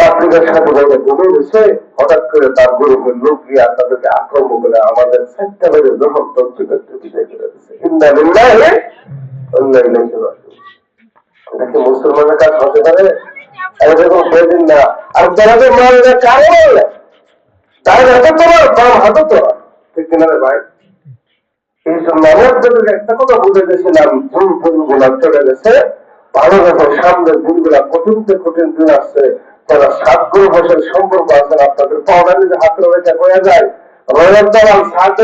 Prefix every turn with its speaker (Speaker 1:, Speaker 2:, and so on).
Speaker 1: তাবলিগের সাথে ঘুরে গেছে, হঠাৎ করে তার তাদেরকে আক্রমণ করে আমাদের বেড়ে যখন মুসলমানের কাজ হতে পারে? এই কথা বুঝে গেছিলাম চলে গেছে, ভালো সামনের দিনগুলা কঠিন কঠিন দিন আসছে। যারা সাত গুরু ভাষার সম্পর্ক আছেন আপনাদের। পাওনা নিজে হয়ে যায় রয়ের দালাল সাত